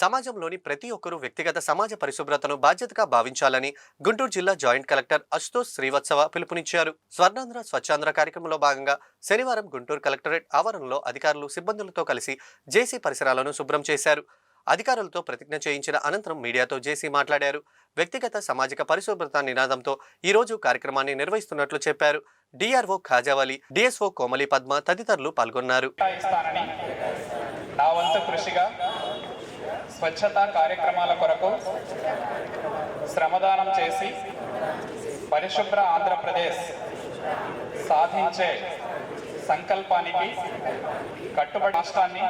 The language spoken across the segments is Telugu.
సమాజంలోని ప్రతి ఒక్కరూ వ్యక్తిగత సమాజ పరిశుభ్రతను బాధ్యతగా భావించాలని గుంటూరు జిల్లా జాయింట్ కలెక్టర్ అశుతోష్ శ్రీవత్సవ పిలుపునిచ్చారు. స్వర్ణాంధ్ర స్వచ్ఛాంధ్ర కార్యక్రమంలో భాగంగా శనివారం గుంటూరు కలెక్టరేట్ ఆవరణలో అధికారులు సిబ్బందులతో కలిసి జేసీ పరిసరాలను శుభ్రం చేశారు. అధికారులతో ప్రతిజ్ఞ చేయించిన అనంతరం మీడియాతో జేసీ మాట్లాడారు. వ్యక్తిగత సామాజిక పరిశుభ్రత నినాదంతో ఈ రోజు కార్యక్రమాన్ని నిర్వహిస్తున్నట్లు చెప్పారు. డిఆర్ఓ ఖాజావలి డిఎస్ఓ కోమలి పద్మ తదితరులు పాల్గొన్నారు. నా వంతు కృషిగా స్వచ్ఛతా కార్యక్రమాల కొరకు శ్రమదానం చేసి పరిశుభ్ర ఆంధ్రప్రదేశ్ సాధించే సంకల్పానికి కట్టుబడి రాష్ట్రాన్ని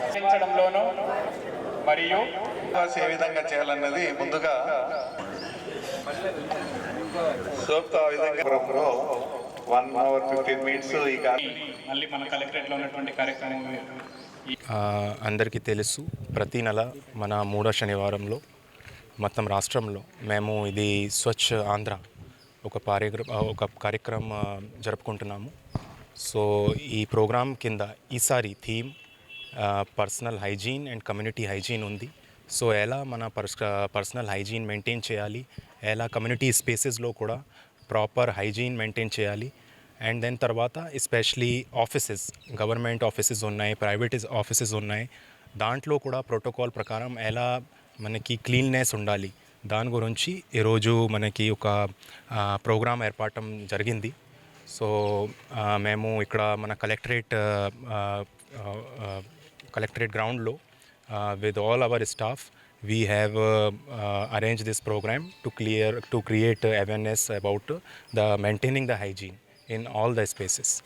రక్షించడంలోనూ మరియు ఏ విధంగా చేయాలన్నది ముందుగా సోప్తో ఆ విధంగా వన్ అవర్ ఫిఫ్టీన్ మినిట్స్ ఈ మళ్ళీ మన కలెక్టరేట్లో ఉన్నటువంటి కార్యక్రమం అందరికీ తెలుసు ప్రతి నెల మన మూడో శనివారంలో మొత్తం రాష్ట్రంలో మేము ఇది స్వచ్ఛ ఆంధ్ర ఒక పారిగ్ర ఒక కార్యక్రమం జరుపుకుంటున్నాము. సో ఈ ప్రోగ్రాం కింద ఈసారి theme personal hygiene and community hygiene ఉంది. సో ఎలా మన పర్స్ పర్సనల్ హైజీన్ మెయింటైన్ చేయాలి? ఎలా కమ్యూనిటీ స్పేసెస్లో కూడా ప్రాపర్ హైజీన్ మెయింటైన్ చేయాలి? అండ్ దెన్ తర్వాత ఎస్పెషలీ ఆఫీసెస్ గవర్నమెంట్ ఆఫీసెస్ ఉన్నాయి ప్రైవేట్ ఆఫీసెస్ ఉన్నాయి. దాంట్లో కూడా ప్రోటోకాల్ ప్రకారం ఎలా మనకి క్లీన్నెస్ ఉండాలి దాని గురించి ఈరోజు మనకి ఒక ప్రోగ్రామ్ ఏర్పడటం జరిగింది. సో మేము ఇక్కడ మన కలెక్టరేట్ కలెక్టరేట్ గ్రౌండ్లో with all our staff we have uh, uh, arranged this program to clear to create uh, awareness about hygiene the maintaining the hygiene. In all the spaces